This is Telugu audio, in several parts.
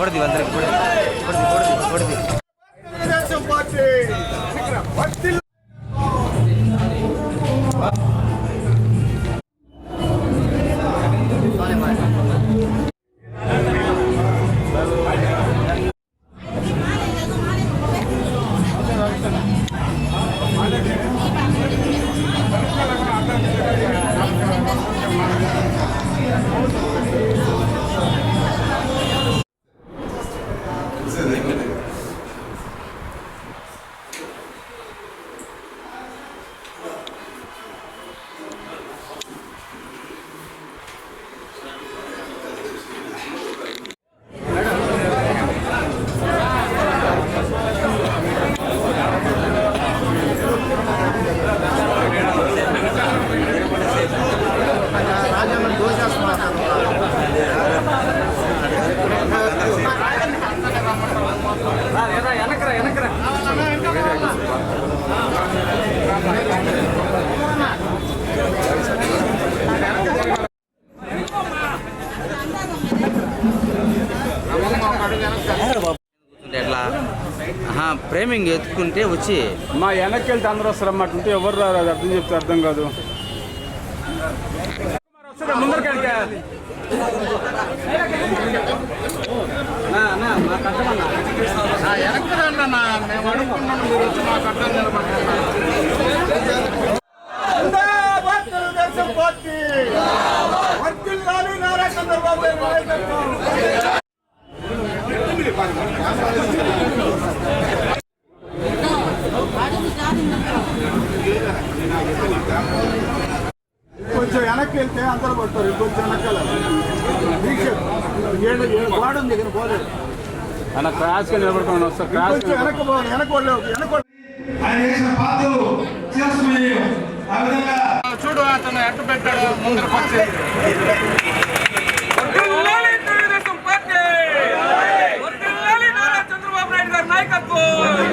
கொடுதி வந்துருக்கு கொடுதி கொடுதி கொடுதி கொடுதி ప్రేమింగ్ ఎత్తుకుంటే వచ్చి మా వెనక్కి వెళ్తే అందరూ వస్తారు అన్నమాట. ఉంటే ఎవరు రారు? అది అర్థం చెప్తే అర్థం కాదు. వస్తారా? ముందరికి జిందాబాద్ తెలుగుదేశం పార్టీ. వర్ధిల్లాలి నారా చంద్రబాబు నాయుడు నాయకత్వం. కొంచెం అందరూ పడతారు కొంచెం వెనకాల ఏడు ఏడు గోడ ఉంది ఇక్కడ పోలేదు. వస్తారు క్రాస్ వెనక చూడు అతను ఎట్టు పెట్టాడు ముందరకు వచ్చేది. చంద్రబాబు నాయుడు గారి నాయకత్వం.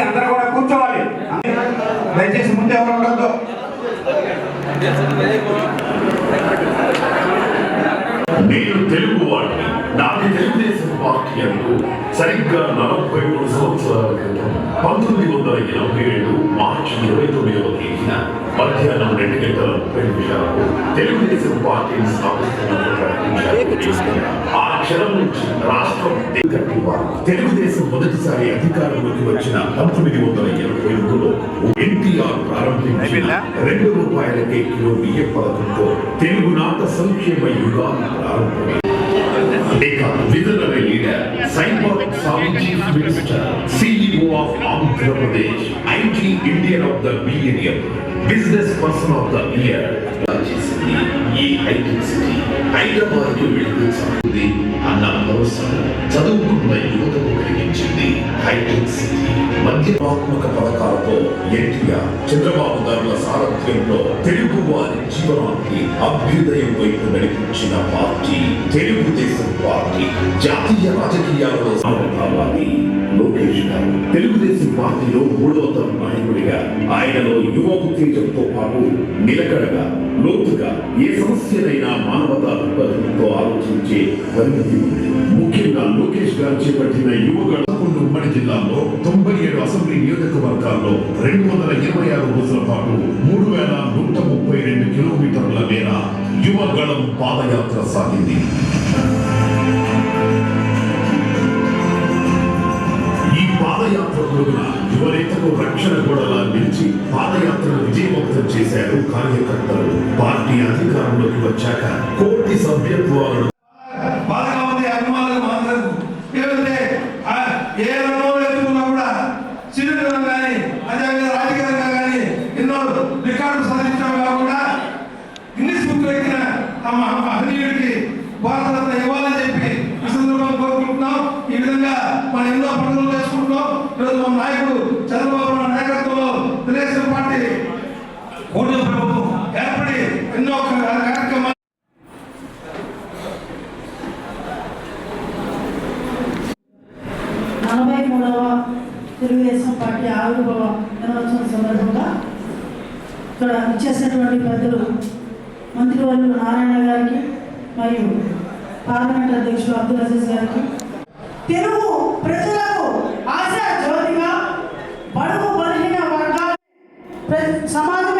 దయచేసి అందరూ కూడా కూర్చోవాలి. దయచేసి ముందు ఎవరు ఉండద్దు. నేను తెలుగు వాడిని. నాది తెలుగుదేశం పార్టీ అంటూ సరిగ్గా నలభై మూడు సంవత్సరాల క్రితం పంతొమ్మిది వందల ఎనభై ఏడు మార్చి ఇరవై తొమ్మిదవ తేదీ మధ్యాహ్నం రెండు గంటల ముప్పై నిమిషాలకు తెలుగుదేశం పార్టీని స్థాపిస్తున్నట్లు ప్రకటించారు ఆ క్షణం నుంచి రాష్ట్రం కట్టివారు తెలుగుదేశం మొదటిసారి అధికారంలోకి వచ్చిన పంతొమ్మిది వందల ఎనభై రెండులో ఎన్టీఆర్ ప్రారంభించిన రెండు రూపాయలకే కిలో బియ్య పథకంతో తెలుగునాట సంక్షేమ యుగాన్ని ప్రారంభమైంది Deka, visionary leader, Saibot Swami Chief Minister, CEO of Andhra Pradesh, IT Indian of the Millennium, Business Person of the Year. ಈ ಐದು ಸಿಟಿ ಹೈದರಾಬಾದ್ ಬೆಳೆದು ಸಹ ప్రతిభాత్మక పథకాలతో ఎన్టీఆర్ చంద్రబాబు గారుల సారథ్యంలో తెలుగు వారి జీవనానికి అభ్యుదయం వైపు నడిపించిన పార్టీ తెలుగుదేశం పార్టీ జాతీయ రాజకీయాలలో కావాలి లోకేష్ గారు. తెలుగుదేశం పార్టీలో మూడవ తరం నాయకుడిగా ఆయనలో యువ ఉత్తేజంతో పాటు నిలకడగా లోతుగా ఏ సమస్యనైనా మానవతా దృక్పథంతో ఆలోచించే పరిమితి ఉంది. ముఖ్యంగా లోకేష్ గారు చేపట్టిన యువగణ జిల్లాలో తొంభై ఏడు అసెంబ్లీ నియోజకవర్గాల్లో రెండు వందల ఇరవై ఆరు రోజుల పాటు మూడు వేల నూట ముప్పై రెండు కిలోమీటర్ల మేర యువగళం పాదయాత్ర సాగింది. ఈ పాదయాత్ర రోజున యువనేతకు రక్షణ గోడలా నిలిచి పాదయాత్రను విజయవంతం చేశారు కార్యకర్తలు. పార్టీ అధికారంలోకి వచ్చాక కోటి సభ్యత్వాలను ఎక్కిన ఆ మహనీయుడికి భారతరత్న ఇవ్వాలని చెప్పి ఈ సందర్భంగా కోరుకుంటున్నాం. ఈ విధంగా మనం ఎన్నో పండుగలు చేసుకుంటున్నాం. ఈరోజు మన నాయకుడు చంద్రబాబు నాయకత్వంలో తెలుగుదేశం పార్టీ కూటమి ప్రభుత్వం ఏర్పడి ఎన్నో కార్యక్రమాలు నలభై మూడవ తెలుగుదేశం పార్టీ ఆవిర్భావ దినోత్సవం సందర్భంగా ఇక్కడ ఇచ్చేసినటువంటి పెద్దలు మంత్రివర్యులు నారాయణ గారికి మరియు పార్లమెంట్ అధ్యక్షులు అబ్దుల్ అజీజ్ గారికి. తెలుగు ప్రజలకు ఆశా జ్యోతిగా బడుగు బలహీన వర్గాలు సమాజం